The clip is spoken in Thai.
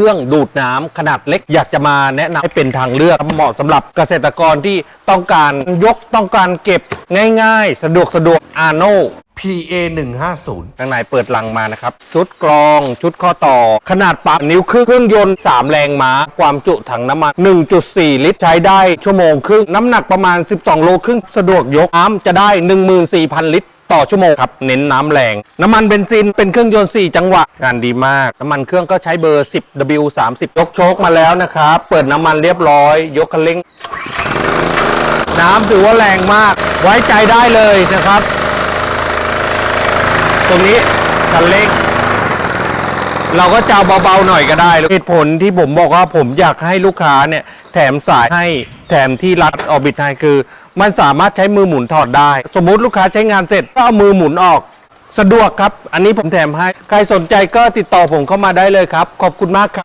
เครื่องดูดน้ำขนาดเล็กอยากจะมาแนะนำให้เป็นทางเลือกเหมาะสำหรับเกษตรกรที่ต้องการยกต้องการเก็บง่ายๆ สะดวกสะดวกอาโน PA 150ข้างในเปิดลังมานะครับ ชุดกรอง ชุดข้อต่อ ขนาดปั๊มนิ้วครึ่งเครื่องยนต์ 3 แรงม้า ความจุถังน้ำมัน 1.4 ลิตร ใช้ได้ชั่วโมงครึ่ง น้ำหนักประมาณ 12 โลครึ่ง สะดวกยก น้ำจะได้ 14,000 ลิตร ต่อชั่วโมงครับ เน้นน้ำแรง น้ำมันเบนซินเป็นเครื่องยนต์ 4 จังหวะงานดีมาก น้ำมันเครื่องก็ใช้เบอร์ 10 W30 ยกโชคมาแล้วนะครับ เปิดน้ำมันเรียบร้อย ยกคันเร่ง น้ำถือว่าแรงมาก ไว้ใจได้เลยนะครับ ตรงนี้คันเร่งเราก็จะเบาๆหน่อยก็ได้เหตุผลที่ผมบอกว่าผมอยากให้ลูกค้าเนี่ย แถมสายให้แถมที่รัดออบิทให้คือ มันสามารถใช้มือหมุนถอดได้ สมมุติลูกค้าใช้งานเสร็จก็เอามือหมุนออก สะดวกครับ อันนี้ผมแถมให้ ใครสนใจก็ติดต่อผมเข้ามาได้เลยครับ ขอบคุณมากครับ